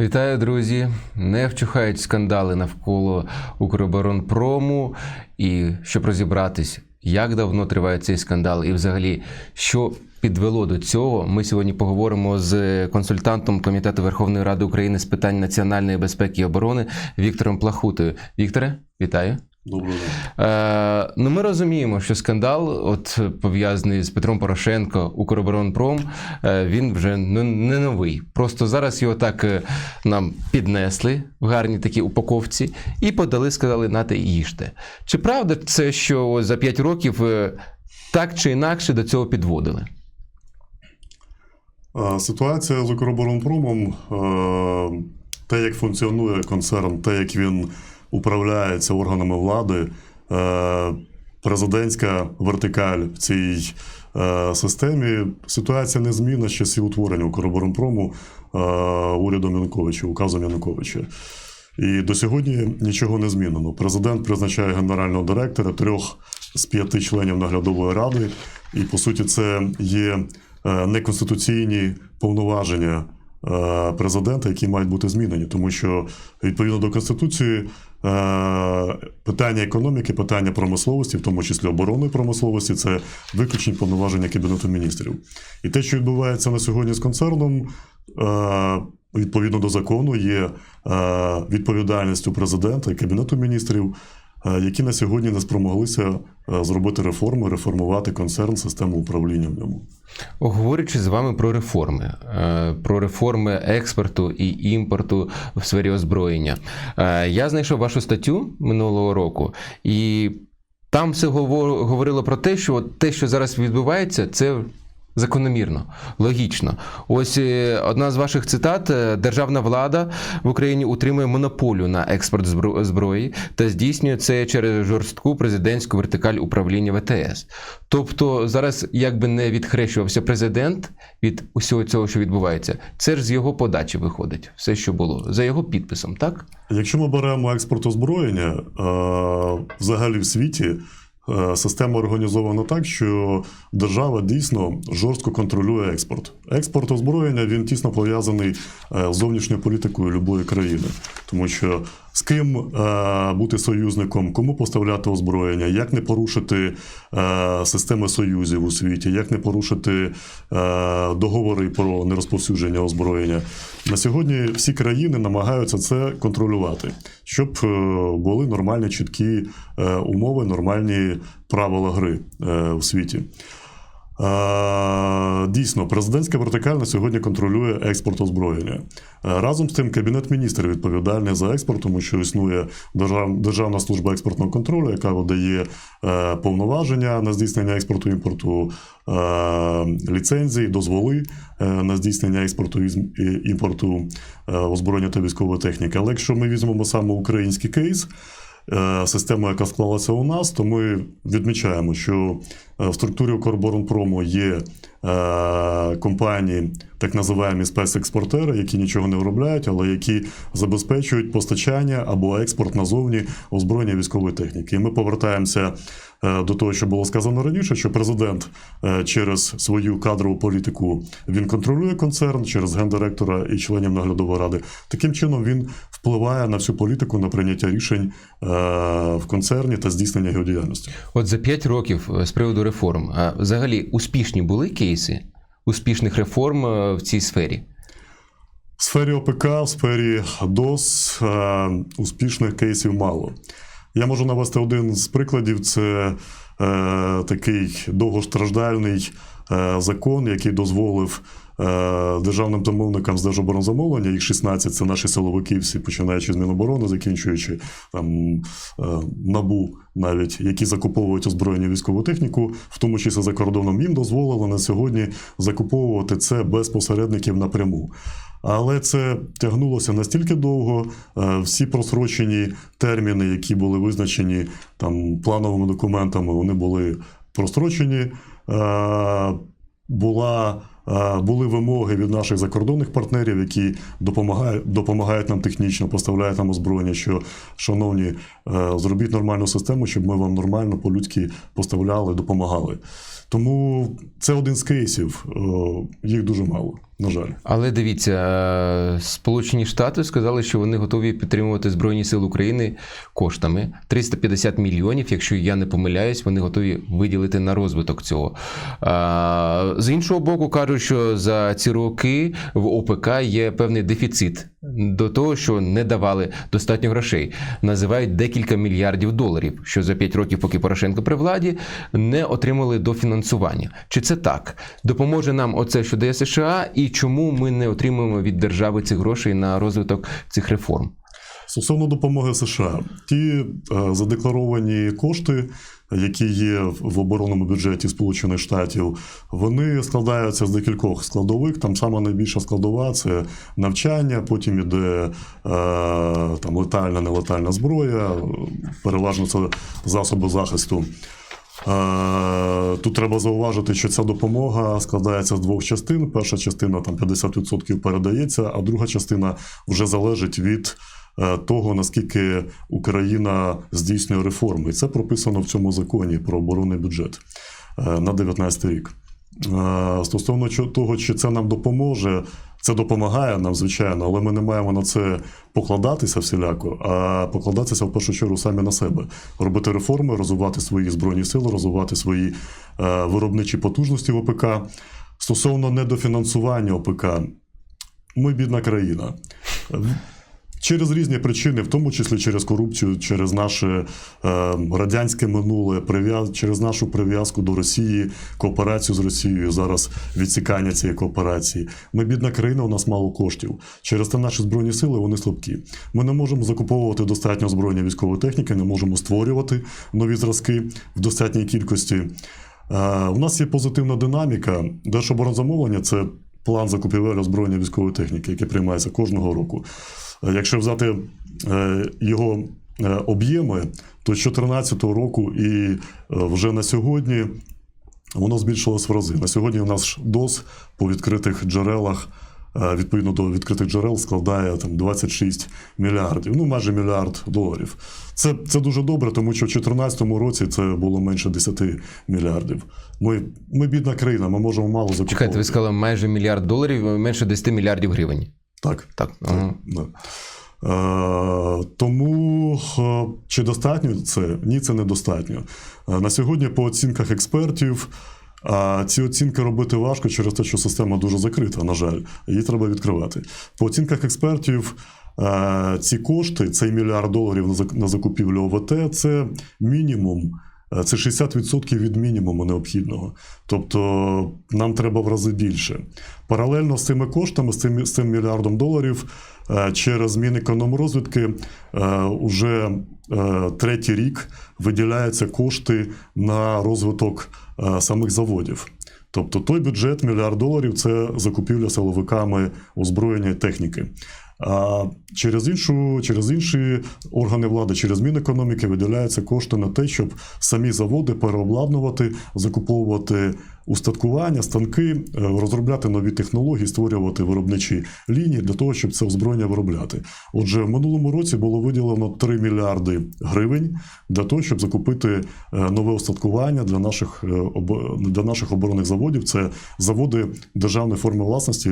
Вітаю, друзі! Не вчухають скандали навколо Укроборонпрому. І щоб розібратись, як давно триває цей скандал, і взагалі, що підвело до цього, ми сьогодні поговоримо з консультантом Комітету Верховної Ради України з питань національної безпеки і оборони Віктором Плахутою. Вікторе, вітаю. Доброго. Е, ну, ми розуміємо, що скандал, от пов'язаний з Петром Порошенко, Укроборонпром, е, він вже не новий. Просто зараз його так е, нам піднесли в гарній такій упаковці і подали, сказали, нате і їжте. Чи правда це, що за 5 років е, так чи інакше до цього підводили? Ситуація з Укроборонпромом, те, як функціонує концерн, те, як він управляється органами влади, е, президентська вертикаль в цій е, системі, ситуація незмінна з часів утворення Укроборонпрому е, урядом Януковича, указом Януковича. І до сьогодні нічого не змінено. Президент призначає генерального директора, трьох з п'яти членів наглядової ради, і по суті, це є неконституційні повноваження президента, які мають бути змінені, тому що відповідно до конституції е, питання економіки, питання промисловості, в тому числі оборонної промисловості, це виключні повноваження кабінету міністрів. І те, що відбувається на сьогодні з концерном. е, Відповідно до закону є е, відповідальністю президента і кабінету міністрів, е, які на сьогодні не спромоглися е, зробити реформи, реформувати концерн, систему управління в ньому. Говорячи з вами про реформи, е, про реформи експорту і імпорту в сфері озброєння, е, я знайшов вашу статтю минулого року, і там все гово- говорило про те, що те, що зараз відбувається, це. Закономірно, логічно. Ось е, одна з ваших цитат: е, державна влада в Україні утримує монополію на експорт збро- зброї та здійснює це через жорстку президентську вертикаль управління ВТС. Тобто зараз, якби не відхрещувався президент від усього цього, що відбувається, це ж з його подачі виходить, все, що було, за його підписом, так? Якщо ми беремо експорт озброєння, е, взагалі в світі система організована так, що держава дійсно жорстко контролює експорт. Експорт озброєння він тісно пов'язаний е, з зовнішньою політикою любої країни, тому що з ким е, бути союзником, кому поставляти озброєння, як не порушити е, системи союзів у світі, як не порушити е, договори про нерозповсюдження озброєння. На сьогодні всі країни намагаються це контролювати, щоб е, були нормальні чіткі е, умови, нормальні правила гри е, у світі. Дійсно, президентська вертикаль на сьогодні контролює експорт озброєння. Е, Разом з тим, кабінет міністрів відповідальний за експорт, тому що існує Державна служба експортного контролю, яка видає е, повноваження на здійснення експорту імпорту, е, ліцензії, дозволи на здійснення експорту і імпорту озброєння та військової техніки. Але якщо ми візьмемо саме український кейс, систему, яка склалася у нас, то ми відмічаємо, що в структурі Укроборонпрому є е, компанії, так називаємо спецекспортери, які нічого не виробляють, але які забезпечують постачання або експорт назовні озброєння військової техніки. І ми повертаємося е, до того, що було сказано раніше, що президент е, через свою кадрову політику він контролює концерн через гендиректора і членів наглядової ради. Таким чином він впливає на всю політику на прийняття рішень е, в концерні та здійснення його діяльності. От за 5 років е, з приводу реформ, а взагалі успішні були кейси успішних реформ е, в цій сфері? В сфері ОПК, в сфері ДОС е, успішних кейсів мало. Я можу навести один з прикладів: це е, такий довгостраждальний закон, який дозволив е, державним замовникам з держоборонзамовлення, їх 16, це наші силовики, всі починаючи з Міноборони, закінчуючи там, е, НАБУ, навіть які закуповують озброєння військову техніку, в тому числі за кордоном, їм дозволили на сьогодні закуповувати це без посередників напряму. Але це тягнулося настільки довго. е, Всі просрочені терміни, які були визначені там плановими документами, вони були прострочені. Е, Була е, були вимоги від наших закордонних партнерів, які допомагають, допомагають нам технічно, поставляють нам озброєння. Що, шановні, е, зробіть нормальну систему, щоб ми вам нормально по-людськи поставляли, допомагали. Тому це один з кейсів, е, їх дуже мало. На жаль. Але дивіться, е, Сполучені Штати сказали, що вони готові підтримувати Збройні Сили України коштами 350 мільйонів. Якщо я не помиляюсь, вони готові виділити на розвиток цього. З іншого боку, кажуть, що за ці роки в ОПК є певний дефіцит до того, що не давали достатньо грошей. Називають декілька мільярдів доларів, що за 5 років, поки Порошенко при владі, не отримали дофінансування. Чи це так? Допоможе нам оце, що дає США, і чому ми не отримуємо від держави цих грошей на розвиток цих реформ? Стосовно допомоги США, ті е, задекларовані кошти, які є в оборонному бюджеті Сполучених Штатів, вони складаються з декількох складових. Там сама найбільша складова це навчання, потім іде е, там летальна, нелетальна зброя, переважно це засоби захисту. Е, Тут треба зауважити, що ця допомога складається з двох частин. Перша частина там 50% передається, а друга частина вже залежить від е, того, наскільки Україна здійснює реформи. І це прописано в цьому законі про оборонний бюджет е, на 2019 рік. Стосовно того, чи це нам допоможе, це допомагає нам, звичайно, але ми не маємо на це покладатися всіляко, а покладатися в першу чергу самі на себе, робити реформи, розвивати свої збройні сили, розвивати свої е, виробничі потужності в ОПК. Стосовно недофінансування ОПК, ми бідна країна. Через різні причини, в тому числі через корупцію, через наше е, радянське минуле, прив'яз, через нашу прив'язку до Росії, кооперацію з Росією, зараз відсікання цієї кооперації. Ми бідна країна, у нас мало коштів. Через те наші збройні сили вони слабкі. Ми не можемо закуповувати достатньо збройної військової техніки, не можемо створювати нові зразки в достатній кількості. Е, у нас є позитивна динаміка. Держоборонзамовлення це план закупівель озброєння військової техніки, який приймається кожного року. Якщо взяти е, його е, об'єми, то з 2014 року і е, вже на сьогодні воно збільшилось в рази. На сьогодні у нас ДОС по відкритих джерелах. Відповідно до відкритих джерел складає там 26 мільярдів, ну майже мільярд доларів. Це, це дуже добре, тому що в 2014 році це було менше 10 мільярдів. Ми, ми бідна країна, ми можемо мало закуповувати. Чекайте, ви сказали майже мільярд доларів, менше 10 мільярдів гривень. Так. Так. Да. Е, тому е, чи достатньо це? Ні, це недостатньо. Е, на сьогодні, по оцінках експертів, ці оцінки робити важко через те, що система дуже закрита, на жаль, її треба відкривати. По оцінках експертів, ці кошти, цей мільярд доларів на закупівлю ОВТ, це мінімум. Е, Це 60% від мінімуму необхідного. Тобто нам треба в рази більше. Паралельно з цими коштами, з цим, з цим мільярдом доларів, е, через Мінекономрозвідки е, уже третій рік виділяються кошти на розвиток самих заводів. Тобто той бюджет мільярд доларів це закупівля силовиками озброєння і техніки. А через іншу, через інші органи влади, через Мінекономіки виділяються кошти на те, щоб самі заводи переобладнувати, закуповувати устаткування, станки, е, розробляти нові технології, створювати виробничі лінії для того, щоб це озброєння виробляти. Отже, в минулому році було виділено 3 мільярди гривень для того, щоб закупити е, нове устаткування для наших, е, для наших оборонних заводів. Це заводи державної форми власності.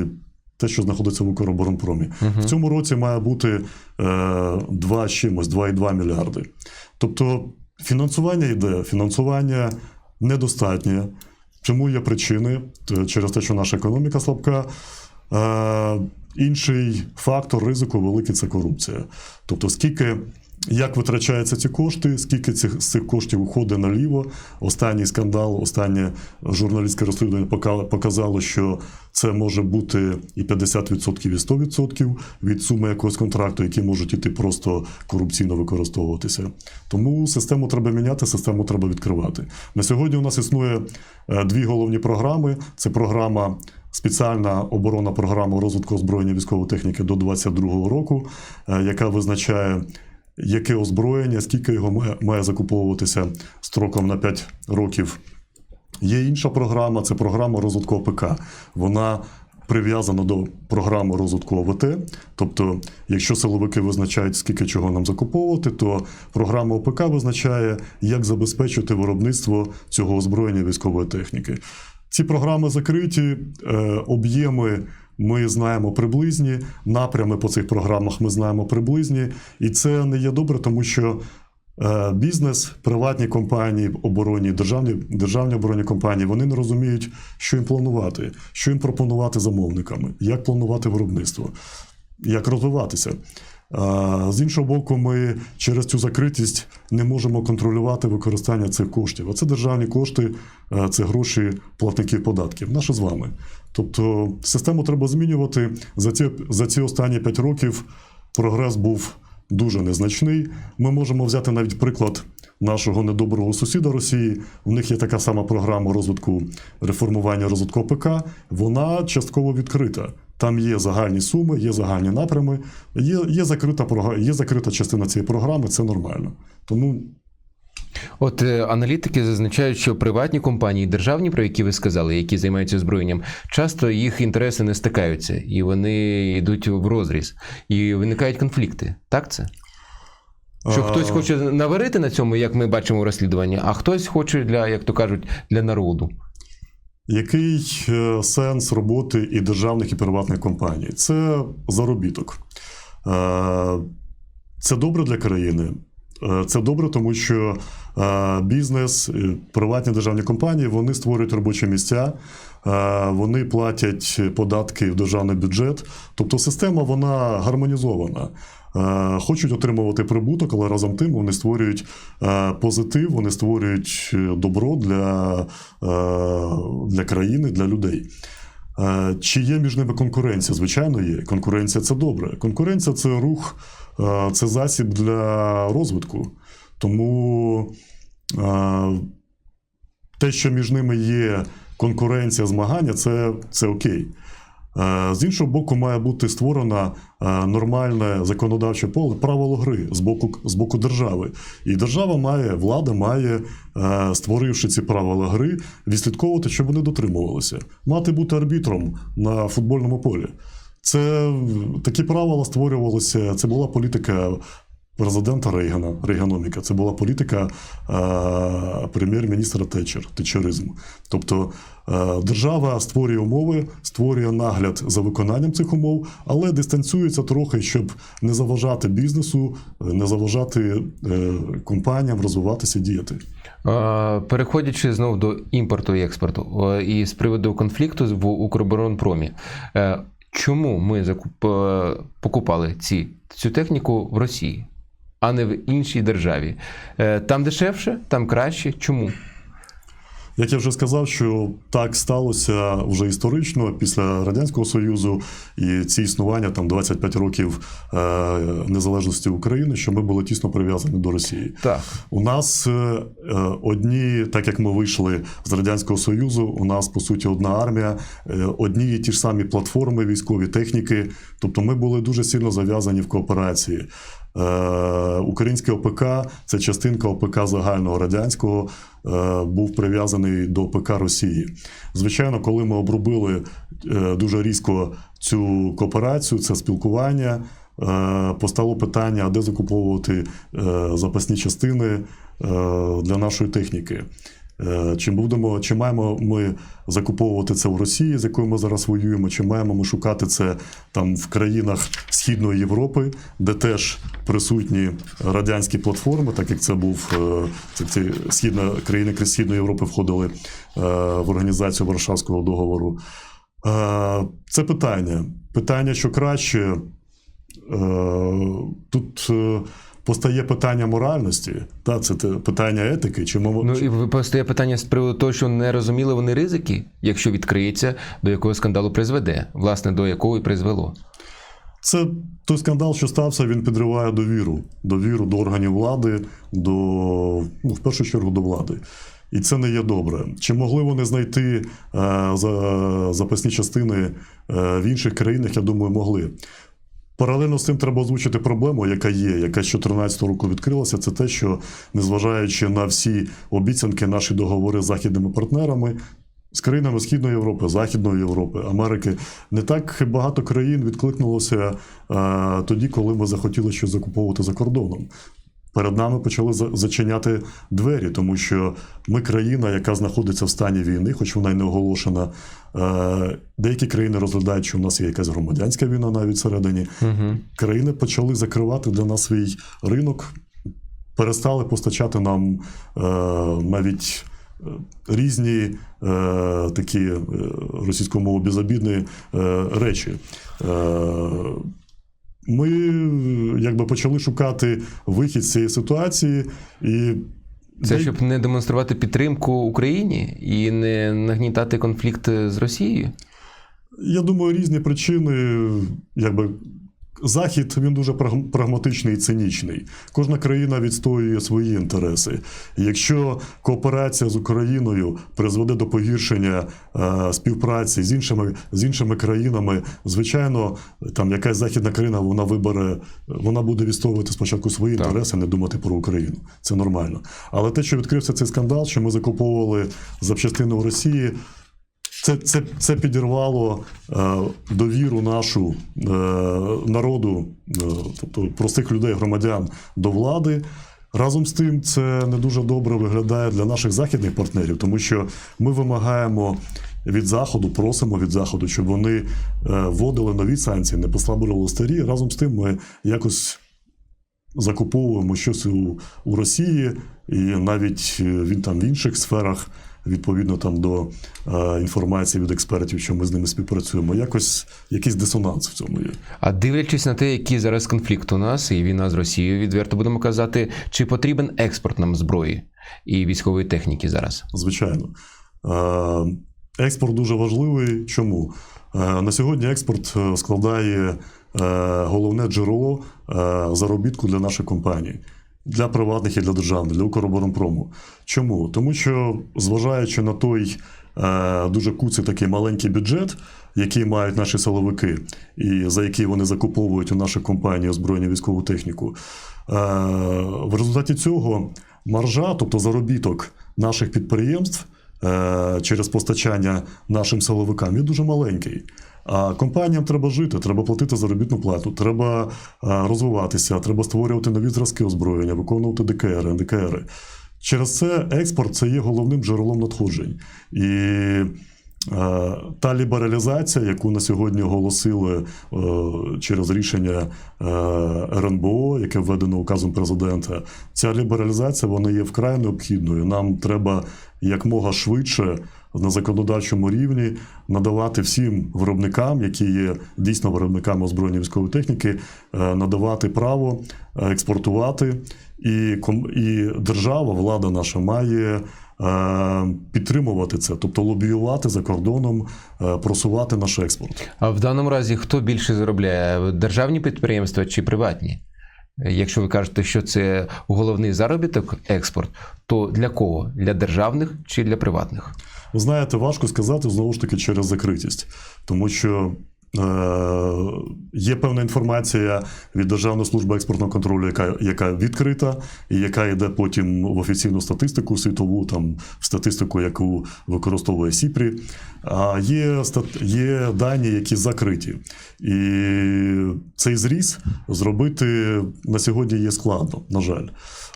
Те, що знаходиться в Укроборонпромі. В цьому році має бути е, 2 чимось, 2,2 мільярди. Тобто фінансування йде, фінансування недостатнє. Чому є причини? Через те, що наша економіка слабка. Е, інший фактор ризику великий це корупція. Тобто, скільки. Як витрачаються ці кошти, скільки цих, з цих коштів уходить наліво? Останній скандал, останнє журналістське розслідування пока- показало, що це може бути і 50%, і 100% від суми якогось контракту, які можуть іти просто корупційно використовуватися. Тому систему треба міняти, систему треба відкривати. На сьогодні у нас існує е, дві головні програми: це програма. Спеціальна оборонна програма розвитку озброєння військової техніки до 2022 року, е, яка визначає, яке озброєння, скільки його має, закуповуватися строком на 5 років. Є інша програма, це програма розвитку ОПК. Вона прив'язана до програми розвитку ОВТ. Тобто, якщо силовики визначають, скільки чого нам закуповувати, то програма ОПК визначає, як забезпечити виробництво цього озброєння військової техніки. Ці програми закриті, е, об'єми ми знаємо приблизні, напрями по цих програмах ми знаємо приблизні, і це не є добре, тому що е, бізнес, приватні компанії, оборонні, державні, державні оборонні компанії, вони не розуміють, що їм планувати, що їм пропонувати замовниками, як планувати виробництво, як розвиватися. З іншого боку, ми через цю закритість не можемо контролювати використання цих коштів. А це державні кошти, е, це гроші платників податків, наші з вами. Тобто систему треба змінювати. За ці, за ці останні 5 років прогрес був дуже незначний. Ми можемо взяти навіть приклад нашого недоброго сусіда Росії. У них є така сама програма розвитку реформування розвитку ОПК. Вона частково відкрита. Там є загальні суми, є загальні напрями, є, є, закрита, є закрита частина цієї програми, це нормально. Тому От е, аналітики зазначають, що приватні компанії, державні, про які ви сказали, які займаються озброєнням, часто їх інтереси не стикаються, і вони йдуть в розріз, і виникають конфлікти. Так це? Що А, хтось хоче наварити на цьому, як ми бачимо у розслідуванні, а хтось хоче для, як то кажуть, для народу. Який е, сенс роботи і державних, і приватних компаній? Це заробіток. Е, Це добре для країни. Е, Це добре, тому що е, бізнес, е, приватні державні компанії вони створюють робочі місця, вони платять податки в державний бюджет. Тобто система вона гармонізована. Хочуть отримувати прибуток, але разом тим вони створюють позитив, вони створюють добро для, для країни, для людей. Чи є між ними конкуренція? Звичайно, є. Конкуренція це добре. Конкуренція це рух, це засіб для розвитку. Тому е, те, що між ними є конкуренція, змагання, це, це окей. Е, З іншого боку, має бути створено е, нормальне законодавче поле правило гри з боку, з боку держави. І держава має, влада має, е, створивши ці правила гри, відслідковувати, щоб вони дотримувалися. Мати бути арбітром на футбольному полі. Це такі правила створювалися. Це була політика президента Рейгана, Рейганоміка. Це була політика е, прем'єр-міністра Тетчер, тетчеризму. Тобто е, держава створює умови, створює нагляд за виконанням цих умов, але дистанціюється трохи, щоб не заважати бізнесу, не заважати е, компаніям розвиватися, діяти. Е, Переходячи знову до імпорту і експорту, е, і з приводу конфлікту в Укроборонпромі, е, чому ми закуп... покупали ці, цю техніку в Росії, а не в іншій державі? Е, Там дешевше, там краще. Чому? Як я вже сказав, що так сталося вже історично після Радянського Союзу і ці існування там 25 років е, незалежності України, що ми були тісно прив'язані до Росії. Так. У нас е, е, одні, так як ми вийшли з Радянського Союзу, у нас по суті одна армія, е, одні і ті ж самі платформи, військові техніки. Тобто ми були дуже сильно зав'язані в кооперації. Е, Українське ОПК це частинка ОПК загального радянського, е, був прив'язаний до ОПК Росії. Звичайно, коли ми обробили е, дуже різко цю кооперацію, це спілкування. Постало питання, а де закуповувати запасні частини для нашої техніки. Е, Чи будемо, чи маємо ми закуповувати це в Росії, з якою ми зараз воюємо, чи маємо ми шукати це там в країнах Східної Європи, де теж присутні радянські платформи, так як це був е, це, ці східна країни Східної Європи входили е, в організацію Варшавського договору. Е, Це питання. Питання, що краще. Е, Тут е, постає питання моральності, та це питання етики. Чи ми Ну і постає питання з приводу того, що не розуміли вони ризики, якщо відкриється, до якого скандалу призведе, власне, до якого і призвело. Це той скандал, що стався, він підриває довіру. Довіру до органів влади, до, ну, в першу чергу до влади. І це не є добре. Чи могли вони знайти е, за, запасні частини е, в інших країнах? Я думаю, могли. Паралельно з цим треба озвучити проблему, яка є, яка з 2014 року відкрилася. Це те, що незважаючи на всі обіцянки, наші договори з західними партнерами, з країнами Східної Європи, Західної Європи, Америки, не так багато країн відкликнулося е, тоді, коли ми захотіли щось закуповувати за кордоном. Перед нами почали зачиняти двері, тому що ми країна, яка знаходиться в стані війни, хоч вона й не оголошена. Е, Деякі країни розглядають, що в нас є якась громадянська війна навіть всередині. Угу. Країни почали закривати для нас свій ринок, перестали постачати нам е, навіть е, різні е, такі російською мовою безобідні е, речі. Е, ми якби почали шукати вихід з цієї ситуації і. Це щоб не демонструвати підтримку Україні і не нагнітати конфлікт з Росією. Я думаю, різні причини, якби. Захід він дуже праг- прагматичний і цинічний. Кожна країна відстоює свої інтереси. Якщо кооперація з Україною призведе до погіршення е, співпраці з іншими з іншими країнами, звичайно, там якась західна країна вона вибере, вона буде відстоювати спочатку свої Так. інтереси, не думати про Україну. Це нормально. Але те, що відкрився цей скандал, що ми закуповували запчастини в Росії, це, це, це підірвало е, довіру нашу е, народу, е, тобто простих людей, громадян до влади. Разом з тим, це не дуже добре виглядає для наших західних партнерів, тому що ми вимагаємо від заходу, просимо від заходу, щоб вони е, вводили нові санкції, не послаблювали старі. Разом з тим, ми якось закуповуємо щось у, у Росії, і навіть е, він там в інших сферах, відповідно там до е, інформації від експертів, що ми з ними співпрацюємо. Якось якийсь дисонанс в цьому є. А дивлячись на те, який зараз конфлікт у нас і війна з Росією, відверто будемо казати, чи потрібен експорт нам зброї і військової техніки зараз? Звичайно. Е, Експорт дуже важливий. Чому? Е, На сьогодні експорт е, складає е, головне джерело е, заробітку для наших компаній. Для приватних і для державних, для Укроборонпрому. Чому? Тому що, зважаючи на той е, дуже куций такий маленький бюджет, який мають наші силовики, і за який вони закуповують у наших компаній озброєння військову техніку, е, в результаті цього маржа, тобто заробіток наших підприємств е, через постачання нашим силовикам, він дуже маленький. А компаніям треба жити, треба платити заробітну плату, треба розвиватися, треба створювати нові зразки озброєння, виконувати ДКР, НДКР. Через це експорт це є головним джерелом надходжень. І та лібералізація, яку на сьогодні оголосили е, через рішення е, РНБО, яке введено указом президента, ця лібералізація вона є вкрай необхідною. Нам треба якмога швидше на законодавчому рівні надавати всім виробникам, які є дійсно виробниками озброєння військової техніки, е, надавати право е, експортувати. І, і держава, влада наша має е, підтримувати це, тобто лобіювати за кордоном, е, просувати наш експорт. А в даному разі хто більше заробляє? Державні підприємства чи приватні? Якщо ви кажете, що це головний заробіток експорт, то для кого? Для державних чи для приватних? Ви знаєте, важко сказати знову ж таки через закритість, тому що. Е, є певна інформація від Державної служби експортного контролю, яка, яка відкрита, і яка йде потім в офіційну статистику світову, там в статистику, яку використовує Сіпрі. А є, є дані, які закриті. І цей зріз зробити на сьогодні є складно, на жаль.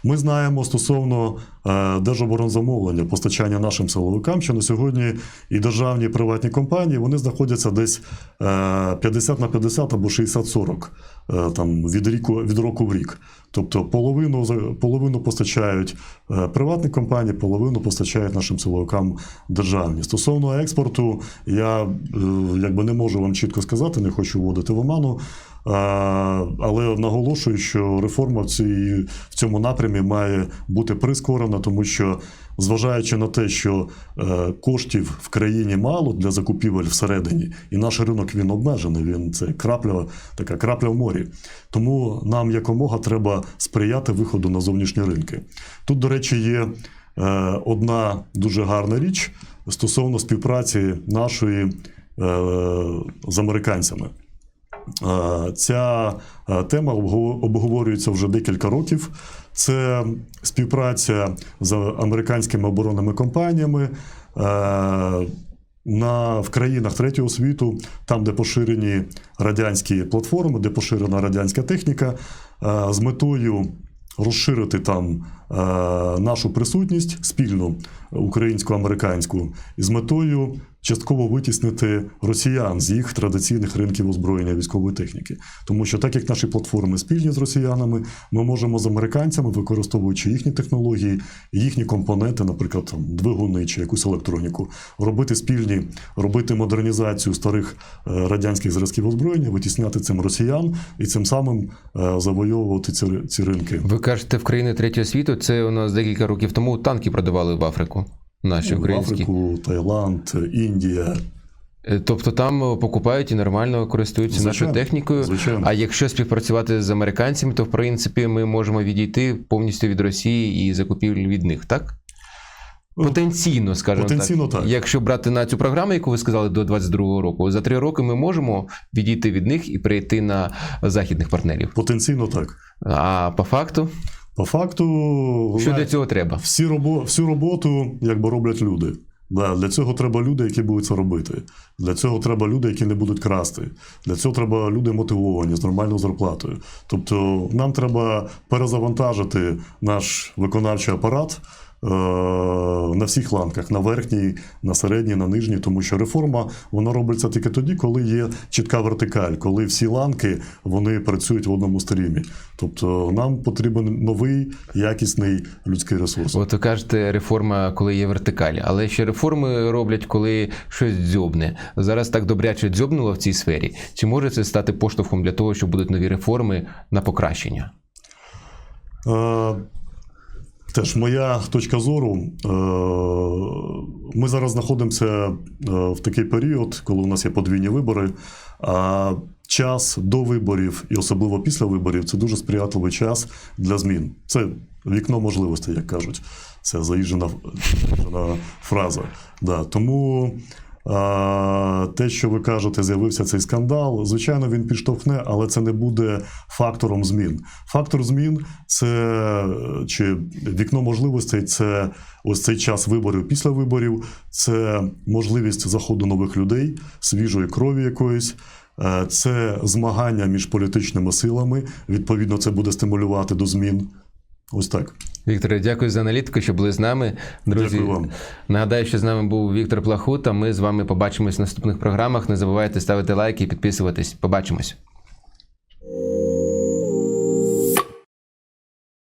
Ми знаємо стосовно е, держоборонзамовлення, постачання нашим силовикам, що на сьогодні і державні і приватні компанії вони знаходяться десь е, 50 на 50 або 60-40 е, там, від, ріку, від року в рік. Тобто половину, половину постачають е, приватні компанії, половину постачають нашим силовикам державні. Стосовно експорту, я е, якби не можу вам чітко сказати, не хочу вводити в оману. Але наголошую, що реформа в, цій, в цьому напрямі має бути прискорена, тому що, зважаючи на те, що е, коштів в країні мало для закупівель всередині, і наш ринок він обмежений, він це крапля, така крапля в морі. Тому нам якомога треба сприяти виходу на зовнішні ринки. Тут, до речі, є е, одна дуже гарна річ стосовно співпраці нашої е, з американцями. Ця тема обговорюється вже декілька років. Це співпраця з американськими оборонними компаніями. е, На, в країнах третього світу, там, де поширені радянські платформи, де поширена радянська техніка, е, з метою розширити там е, нашу присутність спільну українсько-американську з метою частково витіснити росіян з їх традиційних ринків озброєння військової техніки. Тому що так як наші платформи спільні з росіянами, ми можемо з американцями, використовуючи їхні технології, їхні компоненти, наприклад, там, двигуни чи якусь електроніку, робити спільні, робити модернізацію старих е, радянських зразків озброєння, витісняти цим росіян і цим самим е, завойовувати ці, ці ринки. Ви кажете, в країни третього світу це у нас декілька років тому танки продавали в Африку. Наші українські. Африку, Таїланд, Індія. Е, Тобто там е, покупають і нормально користуються Звичайно, нашою технікою. звичайно. А якщо співпрацювати з американцями, то в принципі ми можемо відійти повністю від Росії і закупівлі від них, так? Потенційно, скажімо Потенційно так. так. Якщо брати на цю програму, яку ви сказали до 22-го року, за три роки ми можемо відійти від них і перейти на західних партнерів. Потенційно так. А по факту, По факту, що для цього треба? всі робо, всю роботу якби роблять люди. Да, для цього треба люди, які будуть це робити. Для цього треба люди, які не будуть красти. Для цього треба люди мотивовані з нормальною зарплатою. Тобто нам треба перезавантажити наш виконавчий апарат на всіх ланках, на верхній, на середній, на нижній, тому що реформа вона робиться тільки тоді, коли є чітка вертикаль, коли всі ланки вони працюють в одному стрімі. Тобто нам потрібен новий якісний людський ресурс. От ви кажете, реформа, коли є вертикаль, але ще реформи роблять, коли щось дзьобне. Зараз так добряче дзьобнуло в цій сфері. Чи може це стати поштовхом для того, що будуть нові реформи на покращення? Е, Теж моя точка зору. е, Ми зараз знаходимося е, в такий період, коли у нас є подвійні вибори. А час до виборів і особливо після виборів це дуже сприятливий час для змін. Це вікно можливостей, як кажуть. Це заїжджена, фраза. Да. Тому те, що ви кажете, з'явився цей скандал. Звичайно, він підштовхне, але це не буде фактором змін. Фактор змін це чи вікно можливостей це ось цей час виборів після виборів, це можливість заходу нових людей, свіжої крові якоїсь. Е, Це змагання між політичними силами. Відповідно, це буде стимулювати до змін. Ось так. Вікторе, дякую за аналітику, що були з нами. Друзі, Дякую вам. нагадаю, що з нами був Віктор Плахута. Ми з вами побачимось в наступних програмах. Не забувайте ставити лайки і підписуватись. Побачимось.